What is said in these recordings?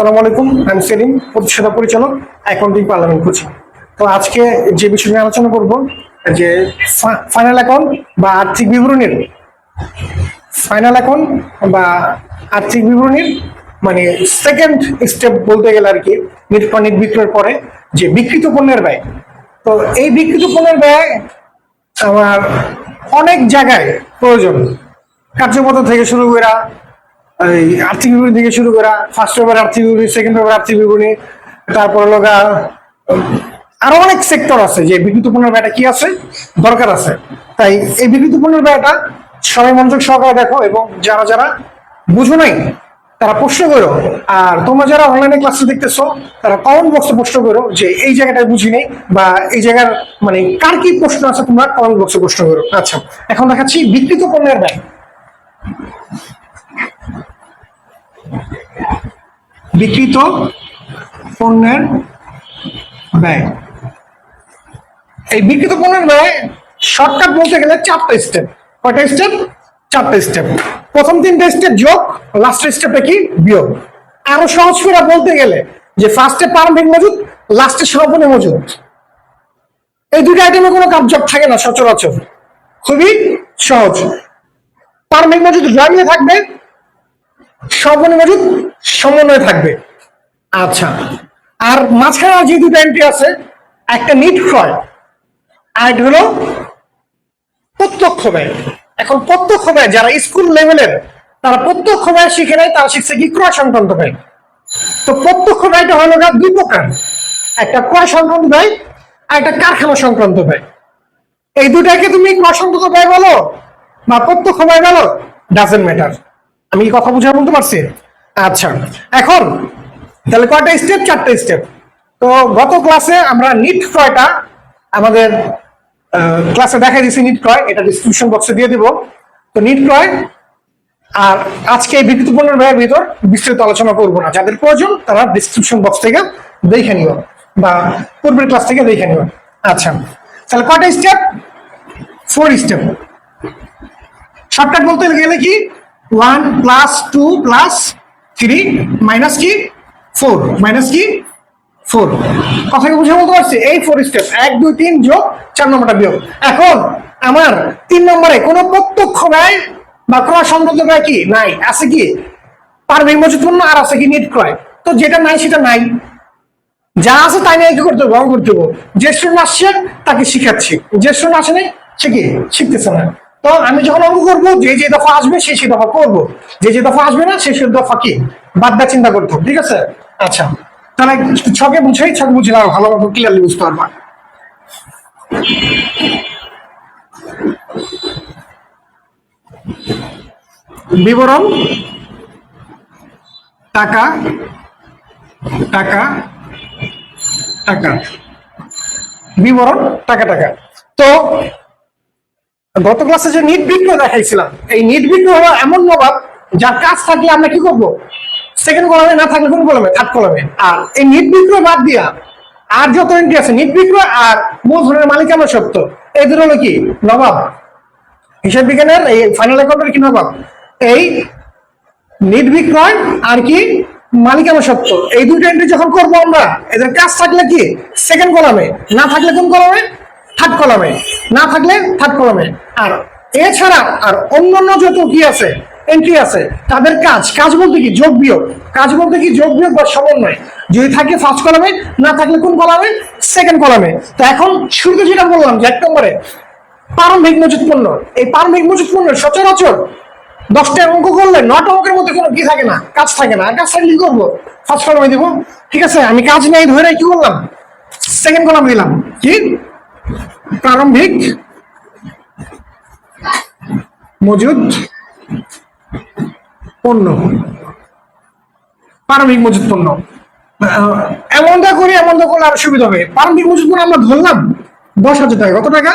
সালাম আলাইকুম আমি সেলিম প্রতিষ্ঠাতা পরিচালক অ্যাকাউন্টিং পার্লামেন্ট কোচিং তো আজকে যে বিষয় নিয়ে আলোচনা করব, যে ফাইনাল অ্যাকাউন্ট বা আর্থিক বিবরণীর ফাইনাল অ্যাকাউন্ট বা আর্থিক বিবরণীর মানে সেকেন্ড স্টেপ বলতে গেলে আর কি নিট বিক্রয়ের পরে যে বিকৃত পণ্যের ব্যয়। তো এই বিকৃত পণ্যের ব্যয় আমার অনেক জায়গায় প্রয়োজন। কার্যপত্র থেকে শুরু করে এই আর্থিক বিবরণী থেকে শুরু করা ফার্স্ট পেপার আর্থিক বিবরণী সেকেন্ড পেপার আর্থিক বিবরণী, তারপর লগা আরও অনেক সেক্টর আছে যে বিদ্যুৎ পণ্যের কি আছে, দরকার আছে। তাই এই বিদ্যুৎ পণ্যের সবাই মনোযোগ সহকারে দেখো এবং যারা যারা বুঝো নাই, তারা প্রশ্ন করো। আর তোমরা যারা অনলাইনে ক্লাসে দেখতেছো, তারা কমেন্ট বক্সে প্রশ্ন করো যে এই জায়গাটা বুঝি নেই বা এই জায়গার মানে কার কি প্রশ্ন আছে, তোমরা কমেন্ট বক্সে প্রশ্ন করো। আচ্ছা এখন দেখাচ্ছি বিকৃত পণ্যের ব্যয়। বিকৃত পণ্যের ব্যয়। এই বিকৃত পণ্যের ব্যয় শর্টকাট বলতে গেলে চারটা স্টেপ কয়টা স্টেপ চারটা স্টেপ প্রথম তিনটা স্টেপ যোগ লাস্টের স্টেপে কি? বিয়োগ। আরও সহজ করে বলতে গেলে যে ফার্স্টে প্রারম্ভিক মজুদ লাস্টে সমাপনী মজুদ। এই দুটো আইটেমে কোনো কার্যক থাকে না সচরাচর। খুবই সহজ। প্রারম্ভিক মজুদ ড্রাইভিংয়ে থাকবে সমাপনী সমন্বয় থাকবে। আচ্ছা। আর মাঝখানে যে দুটো এন্ট্রি আছে একটা নিট ক্রয় আর হলো প্রত্যক্ষ ব্যয়। এখন প্রত্যক্ষ ব্যয় যারা স্কুল লেভেলের তারা প্রত্যক্ষ ব্যয় শিখে নেয় তারা শিখছে কি? ক্রয় সংক্রান্ত ব্যয়। তো প্রত্যক্ষ ব্যয়টা হলো গা দুই প্রকার। একটা ক্রয় সংক্রান্ত ব্যয় আর একটা কারখানা সংক্রান্ত ব্যয়। এই দুটাকে তুমি ক্রয় সংক্রান্ত ব্যয় বলো বা প্রত্যক্ষ ব্যয় বলো ডাজেন্ট ম্যাটার আমি কি কথা বুঝে বলতে পারছি? আচ্ছা। এখন, তাহলে কয়টা স্টেপ চারটা স্টেপ তো গত ক্লাসে আমরা নিট ক্রয়টা আমাদের ক্লাসে দেখাই দিয়েছি নিট ক্রয় এটা ডিসক্রিপশন বক্সে দিয়ে দিব। তো নিট ক্রয় আর আজকে এই বিদ্যুৎ পণ্যের ব্যয়ের ভিতর, বিস্তারিত আলোচনা করব না। যাদের প্রয়োজন, তারা ডিসক্রিপশন বক্স থেকে দেখে নিও, বা পূর্বের ক্লাস থেকে দেখে নিও। আচ্ছা। তাহলে কয়টা স্টেপ ফোর স্টেপ শর্টকাট বলতে গেলে কি one plus two plus three minus কি ফোর মাইনাস কি ফোর কথা বুঝে বলতে পারছি? এই ফোর স্টেপ এক, দুই, তিন যোগ চার নম্বরটা বিয়োগ। এখন আমার তিন নম্বরে কোনো প্রত্যক্ষ ব্যয় বা ক্রয় সংক্রান্ত ব্যয় কি? নাই। আছে কি? পারবে মজুত পণ্য আর আছে কি নিট ক্রয়। তো যেটা নাই, সেটা নাই। যা আছে তাই নিয়ে কি করতে হবে? অঙ্ক করতে হবে। যে স্টুডেন্ট আসছে তাকে শিখাচ্ছি। যে স্টুডেন্ট আসে সে কি? শিখতেছে না। তো আমি যখন অঙ্ক করব, যে যে দফা আসবে, সে সে দফা করব। যে যে দফা আসবে না, সে সে দফা কি? বাদ দেওয়ার চিন্তা করতে ঠিক আছে? আচ্ছা তাহলে ছকে বুঝাই, ছক বুঝে নাও ভালো মতো ক্লিয়ারলি বুঝতে পারবা। বিবরণ, টাকা টাকা টাকা। বিবরণ, টাকা টাকা। তো গত ক্লাসে যে নিট বিক্রয় দেখাইছিলাম, এই নিট বিক্রয় হলো এমন নবাব যার কাজ থাকলে আমরা কি করব? সেকেন্ড কলমে না থাকলে কোন কলমে থার্ড কলমে আর এই নিট বিক্রয় বাদ দিয়া আর যত এন্ট্রি আছে নিট বিক্রয় আর মূল মূলধনের মালিকানা সত্য। এই দুটো হলো কি? নবাব। হিসাব বিজ্ঞানের এই ফাইনাল অ্যাকাউন্টের কি নবাব? এই নিট বিক্রয় আর কি মালিকানা সত্য। এই দুটো এন্ট্রি যখন করব আমরা, এদের কাজ থাকলে কি? সেকেন্ড কলামে না থাকলে কোন কলামে থার্ড কলামে। না থাকলে থার্ড কলামে। আর এছাড়া আর অন্যান্য যত কি আছে এন্ট্রি আছে, তাদের কাজ কাজ বলতে কি? যোগ বিয়োগ। কাজ বলতে কি? যোগ বিয়োগ বা সমন্বয়। যদি থাকে ফার্স্ট কলামে, না থাকলে কোন কলামে? সেকেন্ড কলামে। তো এখন শুরুতে যেটা বললাম যে এক নম্বরে, প্রারম্ভিক মজুত পণ্য। এই প্রারম্ভিক মজুত পণ্যের সচরাচর দশটা অঙ্ক করলে নটা অঙ্কের মধ্যে কোনো কি থাকে না? কাজ থাকে না। কাজ থাকলে কি করব? ফার্স্ট কলামে দিব। ঠিক আছে? আমি কাজ নেই, ধরে কি করলাম সেকেন্ড কলাম দিলাম কি? প্রারম্ভিক, মজুদ, পণ্য। প্রারম্ভিক, মজুদ, পণ্য। এমনটা করি, এমনটা করলে আরও সুবিধা হবে। প্রারম্ভিক, মজুদ, পণ্য আমরা ধরলাম দশ হাজার টাকা। কত টাকা?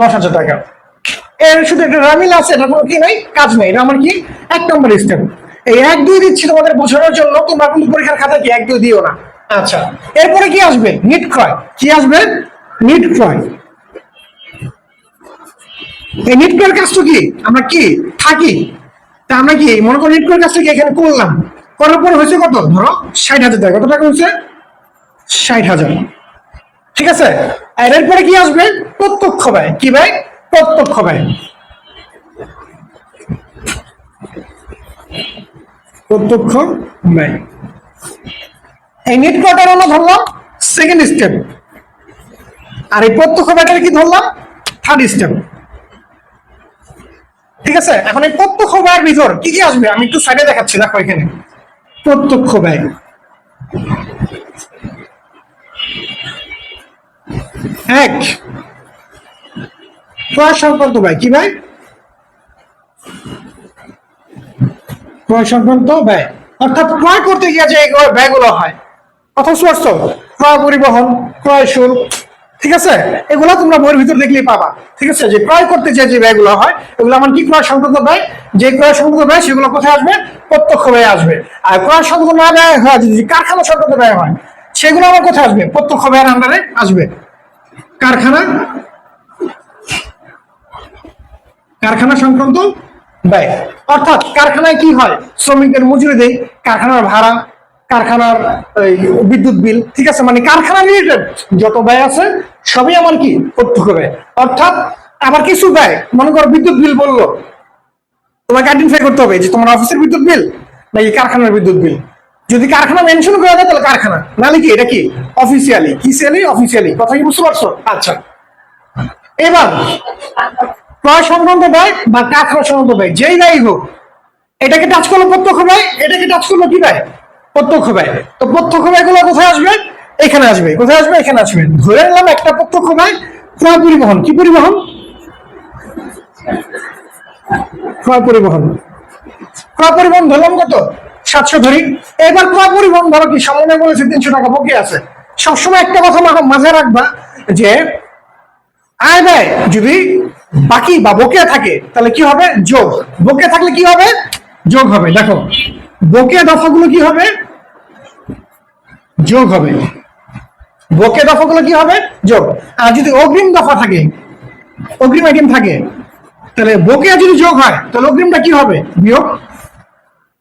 দশ হাজার টাকা। এর শুধু একটা রামিল আছে এটা কোনো কি নাই? কাজ নেই। এটা আমার কি? এক নম্বর স্টেপ এই এক, দুই দিচ্ছি তোমাদের বোঝানোর জন্য, তোমরা কিন্তু পরীক্ষার খাতা কি? এক, দুই দিও না। আচ্ছা এরপরে কি আসবে? নিট ক্রয়। কি আসবে? নিট ক্রয় এই নিট ক্রয়ের কাজটা কি? আমরা কি? থাকি। তা আমরা কি মনে করি নিট ক্রয়ের কাজটা কি? এখানে করলাম। করার পরে হয়েছে কত? ধরো ষাট হাজার টাকা। কত টাকা হয়েছে? ষাট হাজার। ঠিক আছে? আর এরপরে কি আসবে? প্রত্যক্ষ ব্যয়। কি ব্যয়? প্রত্যক্ষ ব্যয়। প্রত্যক্ষ ব্যয়। এই নেট কোয়ার্টার হলো ধরলাম সেকেন্ড স্টেপ আর এই প্রত্যক্ষ ব্যয়টা কি ধরলাম? থার্ড স্টেপ ঠিক আছে? এখন এই প্রত্যক্ষ ব্যয়ের ভিতর কি কি আসবে? আমি একটু সাইডে দেখাচ্ছি, দেখো এখানে। প্রত্যক্ষ ব্যয়। এক। ক্রয় সংক্রান্ত ব্যয়। কি ব্যয়? ক্রয় সংক্রান্ত ব্যয়। অর্থাৎ ক্রয় করতে গিয়ে যে ব্যয়গুলো হয় স্পষ্ট, ক্রয় পরিবহন, ক্রয় শুল্ক ঠিক আছে? এগুলো তোমরা বইয়ের ভিতর দেখলেই পাবা। ঠিক আছে? যে ক্রয় করতে যে যে ব্যয়গুলো হয়, এগুলো আমার কি ক্রয় সংক্রান্ত ব্যয়? যে ক্রয় সংক্রান্ত ব্যয়, সেগুলো কোথায় আসবে? প্রত্যক্ষ ব্যয় আসবে। আর ক্রয় সংক্রান্ত না ব্যয় হয়, যদি কারখানা সংক্রান্ত ব্যয় হয়, সেগুলো আমার কোথায় আসবে? প্রত্যক্ষ ব্যয়ের আন্ডারে আসবে। কারখানা? কারখানা সংক্রান্ত ব্যয়। অর্থাৎ কারখানায় কি হয়? শ্রমিকদের মজুরি দেয়, কারখানার ভাড়া কারখানার বিদ্যুৎ বিল, ঠিক আছে? মানে কারখানা রিলেটেড যত ব্যয় আছে, সবই আমার কি প্রত্যক্ষ ব্যয় অর্থাৎ আবার কিছু ব্যয়, মনে করো বিদ্যুৎ বিল বলল, তোমাকে আইডেন্টিফাই করতে হবে যে তোমার অফিসের বিদ্যুৎ বিল নাকি কারখানার বিদ্যুৎ বিল। যদি কারখানা মেনশন করা যায় তাহলে কারখানা, নাহলে কি, এটা কি? অফিসিয়ালি কিসিয়ালি অফিসিয়ালি কথা কি বুঝতে পারছ? আচ্ছা। এবার, ক্রয় সংক্রান্ত ব্যয় বা কারখানা সংক্রান্ত ব্যয়, যেই ব্যয় হোক, এটাকে টাচ করল প্রত্যক্ষ ব্যয়, এটাকে টাচ করল কি ব্যয়? প্রত্যক্ষ ব্যয় তো প্রত্যক্ষ ব্যয়গুলো কোথায় আসবে? এখানে আসবে। কোথায় আসবে? এখানে আসবে। ধরে নিলাম একটা প্রত্যক্ষ ব্যয় ক্রয় পরিবহন। কি পরিবহন? ক্রয় পরিবহন। ক্রয় পরিবহন ধরলাম কত? সাতশো ধরি। এবার ক্রয় পরিবহন ধরো কি? সামনে বলেছে তিনশো টাকা বকে আছে। সবসময় একটা কথা মাথায় রাখবা যে, আয় ব্যয় যদি বাকি বা বকে থাকে, তাহলে কি হবে? যোগ। বকে থাকলে কি হবে? যোগ হবে। দেখো বকেয়া দফাগুলো কি হবে? যোগ হবে। বকেয়া দফাগুলো কি হবে? যোগ। আর যদি অগ্রিম দফা থাকে, অগ্রিম আইটেম থাকে, তাহলে বকেয়া যদি যোগ হয়, তাহলে অগ্রিমটা কি হবে? বিয়োগ।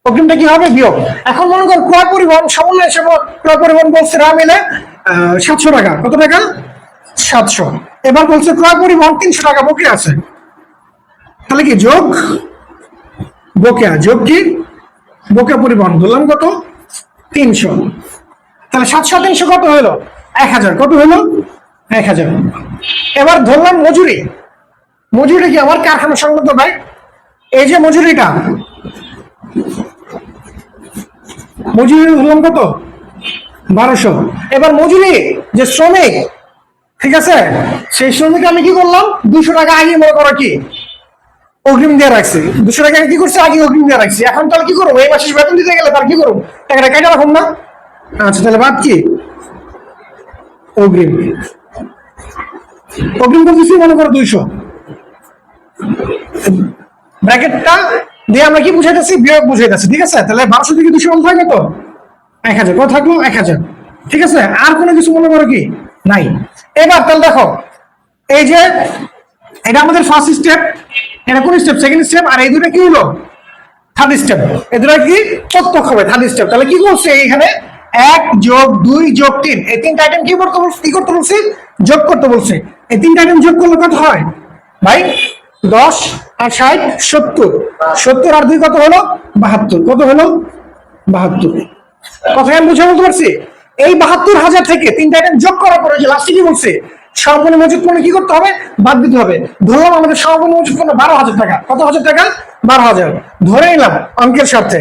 অগ্রিমটা কি হবে? বিয়োগ। এখন মনে কর ক্রয় পরিবহন, সমন্বয় হিসেবে ক্রয় পরিবহন বলছে রা মিলে সাতশো টাকা। কত টাকা? সাতশো। এবার বলছে ক্রয় পরিবহন তিনশো টাকা বকে আছে। তাহলে কি যোগ? বকেয়া। যোগ কি? বকেয়া পরিবহন, ধরলাম কত? তিনশো। তাহলে সাতশো তিনশো কত হলো? এক হাজার। কত হলো? এক হাজার। এবার ধরলাম মজুরি। মজুরি কি আমার কারখানা সংক্রান্ত ভাই? এই যে মজুরিটা, মজুরি ধরলাম কত? বারোশো। এবার মজুরি, যে শ্রমিক, ঠিক আছে? সেই শ্রমিক আমি কি করলাম? দুশো টাকা আগে মনে করো কি? অগ্রিম দিয়ে রাখছি। দুশো টাকা কি করছে? আগে অগ্রিম দিয়ে রাখছি। এখন তাহলে কি করব? এই মাসে বেতন দিতে গেলে তার কি করব? টাকাটা কেটে রাখুন না। আচ্ছা তাহলে বাদ কি? অগ্রিম। অগ্রিম করতেছি মনে করো দুইশো। ব্র্যাকেটটা দিয়ে আমরা কি বুঝাইতেছি? বিয়োগ বুঝাইতেছি, ঠিক আছে? তাহলে বারোশো থেকে দুশো থাকে তো? এক হাজার। কত থাকল? এক হাজার। ঠিক আছে? আর কোনো কিছু মনে করো কি? নাই। এবার তাহলে দেখো, এই যে, এটা আমাদের ফার্স্ট স্টেপ এটা কোন স্টেপ সেকেন্ড স্টেপ আর এই দুটো কি হলো? থার্ড স্টেপ এই দুটো কি? প্রত্যক্ষ হবে থার্ড স্টেপ তাহলে কি করছে এখানে এক যোগ দুই যোগ তিন। এই তিনটা আইটেম কি করতে বলছে? কি করতে বলছে? যোগ করতে বলছে। এই তিনটা আইটেম যোগ করলে কত হয়? ভাই, দশ আর ষাট, সত্তর। সত্তর আর দুই কত হলো? বাহাত্তর। কত হলো? বাহাত্তর। কথা আমি বুঝে বলতে পারছি? এই বাহাত্তর হাজার থেকে তিনটা আইটেম যোগ করার পরে যে লাস্টে কি বলছে? সর্বনিম্ন মজুদ পণ্য কি করতে হবে? বাদ দিতে হবে। ধরলাম আমাদের সর্বনিম্ন মজুদ পণ্য বারো হাজার টাকা। কত হাজার টাকা? বারো হাজার। ধরে নিলাম অঙ্কের সাথে।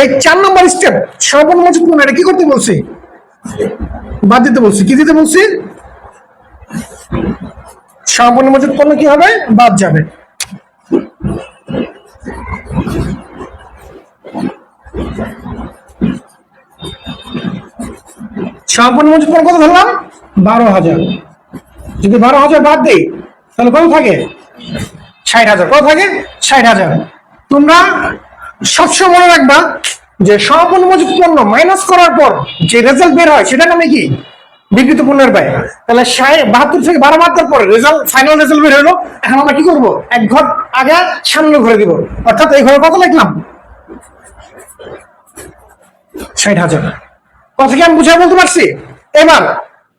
এই চার নম্বর স্টেপ সর্বনিম্ন মজুদ পণ্য এটা কি করতে বলছি? বাদ দিতে বলছি। কি দিতে বলছি? সর্বনিম্ন মজুদ পণ্য কি হবে? বাদ যাবে। সম্পূর্ণ মজুদ পণ্য কত ধরলাম? বারো হাজার। যদি বারো হাজার বাদ দেই, তাহলে কত থাকে? ষাট হাজার। কত থাকে? ষাট হাজার। তোমরা সবসময় মনে রাখবা যে সম্পূর্ণ মজুদ পণ্য মাইনাস করার পর যে রেজাল্ট বের হয় সেটা নামে কি? বিকৃত পণ্যের ব্যয়। তাহলে বাহাত্তর থেকে বারো বাহাত্তর পরে রেজাল্ট ফাইনাল রেজাল্ট বের হলো। এখন আমরা কি করব? এক ঘর আগে সামনে ঘরে দিব। অর্থাৎ এই ঘরে কত লিখলাম? ষাট হাজার। কথা কি আমি বুঝাই বলতে পারছি? এবার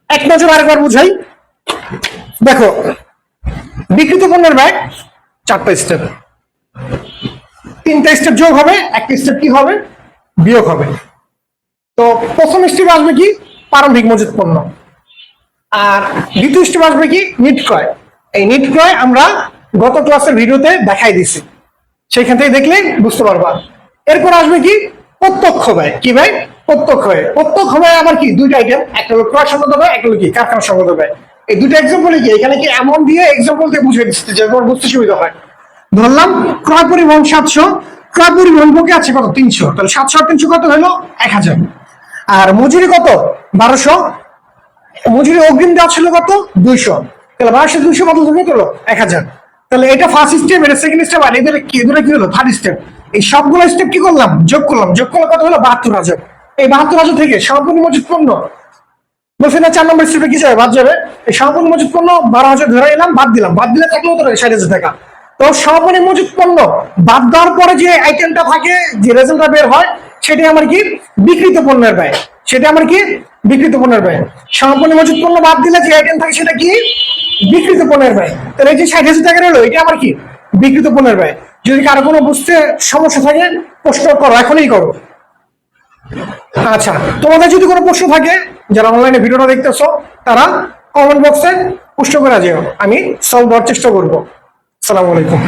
এক নজর আরেকবার বুঝাই। দেখো বিক্রিত পণ্যের ব্যয় চারটা স্টেপ তিনটা স্টেপ যোগ হবে, একটা স্টেপ কি হবে? বিয়োগ হবে। তো প্রথম স্টেপ আসবে কি? প্রারম্ভিক মজুত পণ্য। আর দ্বিতীয় স্টেপ আসবে কি? নিট ক্রয়। এই নিট ক্রয় আমরা গত ক্লাসের ভিডিওতে দেখাই দিছি সেখান থেকে দেখলে বুঝতে পারবা। এরপর আসবে কি? প্রত্যক্ষ ব্যয়। কি ব্যয়? প্রত্যক্ষ ব্যয়। প্রত্যক্ষ ব্যয় আবার কি? দুইটা আইটেম একটা হলো ক্রয় সম্বন্ধ ব্যয়, একটা হলো কি? কারখানা সম্বন্ধ ব্যয়। এই দুটো এক্সাম্পল কি? এখানে কি এমন দিয়ে এক্সাম্পল দিয়ে বুঝিয়ে দিচ্ছে যে তোমার বুঝতে সুবিধা হয়? ধরলাম ক্রয় পরিবহন সাতশো। ক্রয় পরিবহন আছে কত? তিনশো। তাহলে সাতশো আর তিনশো কত হলো? এক হাজার। আর মজুরি কত? বারোশো। মজুরি অগ্রিম দেওয়া ছিল কত? দুইশো। তাহলে বারোশো, দুইশো কত কত হলো এক হাজার। তাহলে এটা ফার্স্ট স্টেপ এটা সেকেন্ড স্টেপ আর এদের কি এদের কি হলো? থার্ড স্টেপ এই সবগুলো স্টেপ কি করলাম? যোগ করলাম। যোগ করলে কত হলো? বাহাত্তর হাজার। এই বাহাত্তর হাজার থেকে মজুত পণ্য বলছে চার নম্বর স্টেপে কি যাবে বাদ যাবে। এই সম্পূর্ণ মজুত পণ্য বারো হাজার ধরে এলাম, বাদ দিলাম। বাদ দিলে থাকল তো ষাট হাজার টাকা। তো সম্পূর্ণ মজুত পণ্য বাদ দেওয়ার পরে যে আইটেমটা থাকে, যে রেজাল্টটা বের হয়, সেটাই আমার কি? বিকৃত পণ্যের ব্যয়। সেটা আমার কি? বিকৃত পণ্যের ব্যয়। সম্পূর্ণ মজুত পণ্য বাদ দিলে যে আইটেম থাকে, সেটা কি? বিকৃত পণ্যের ব্যয়। তাহলে এই যে ষাট হাজার টাকা রইল, এটা আমার কি? বিকৃত পণ্যের ব্যয়। যদি কারও কোনো বুঝতে সমস্যা থাকে, প্রশ্ন করো, এখনই করো। আচ্ছা তোমাদের যদি কোনো প্রশ্ন থাকে যারা অনলাইনে ভিডিওটা দেখতেছো, তারা কমেন্ট বক্সে পুষ্ট করে যেও। আমি সলভ করার চেষ্টা করব। আসসালামু আলাইকুম।